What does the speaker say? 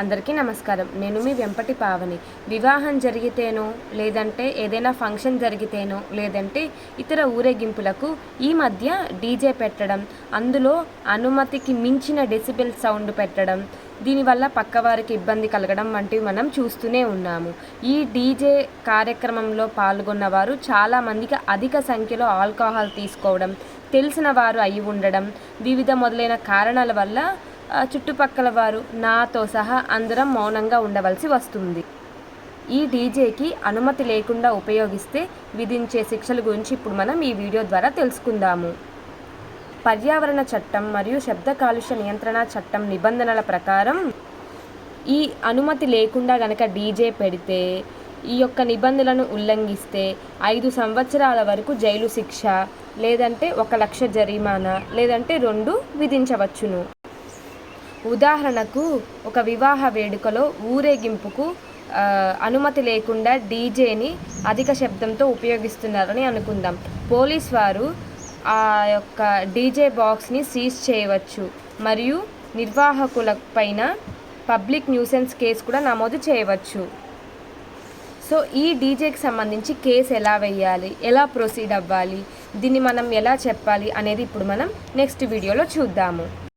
అందరికీ నమస్కారం. నేను మీ వెంపటి పావని. వివాహం జరిగితేనో లేదంటే ఏదైనా ఫంక్షన్ జరిగితేనో లేదంటే ఇతర ఊరేగింపులకు ఈ మధ్య డీజే పెట్టడం అందులో అనుమతికి మించిన డెసిబెల్ సౌండ్ పెట్టడం దీనివల్ల పక్కవారికి ఇబ్బంది కలగడం వంటివి మనం చూస్తూనే ఉన్నాము. ఈ డీజే కార్యక్రమంలో పాల్గొన్న వారు చాలామందికి అధిక సంఖ్యలో ఆల్కహాల్ తీసుకోవడం తెలిసిన వారు అయి ఉండడం వివిధ మొదలైన కారణాల వల్ల చుట్టుపక్కల వారు నాతో సహా అందరం మౌనంగా ఉండవలసి వస్తుంది. ఈ డీజేకి అనుమతి లేకుండా ఉపయోగిస్తే విధించే శిక్షల గురించి ఇప్పుడు మనం ఈ వీడియో ద్వారా తెలుసుకుందాము. పర్యావరణ చట్టం మరియు శబ్ద కాలుష్య నియంత్రణ చట్టం నిబంధనల ప్రకారం ఈ అనుమతి లేకుండా గనక డీజే పెడితే ఈ యొక్క నిబంధనలను ఉల్లంఘిస్తే ఐదు సంవత్సరాల వరకు జైలు శిక్ష లేదంటే ఒక లక్ష జరిమానా లేదంటే రెండు విధించవచ్చును. ఉదాహరణకు ఒక వివాహ వేడుకలో ఊరేగింపుకు అనుమతి లేకుండా డీజేని అధిక శబ్దంతో ఉపయోగిస్తున్నారని అనుకుందాం. పోలీస్ వారు ఆ యొక్క డీజే బాక్స్ని సీజ్ చేయవచ్చు మరియు నిర్వాహకుల పైన పబ్లిక్ న్యూసెన్స్ కేసు కూడా నమోదు చేయవచ్చు. సో ఈ డీజేకి సంబంధించి కేసు ఎలా వేయాలి? ఎలా ప్రొసీడ్ అవ్వాలి? దీన్ని మనం ఎలా చెప్పాలి? అనేది ఇప్పుడు మనం నెక్స్ట్ వీడియోలో చూద్దాము.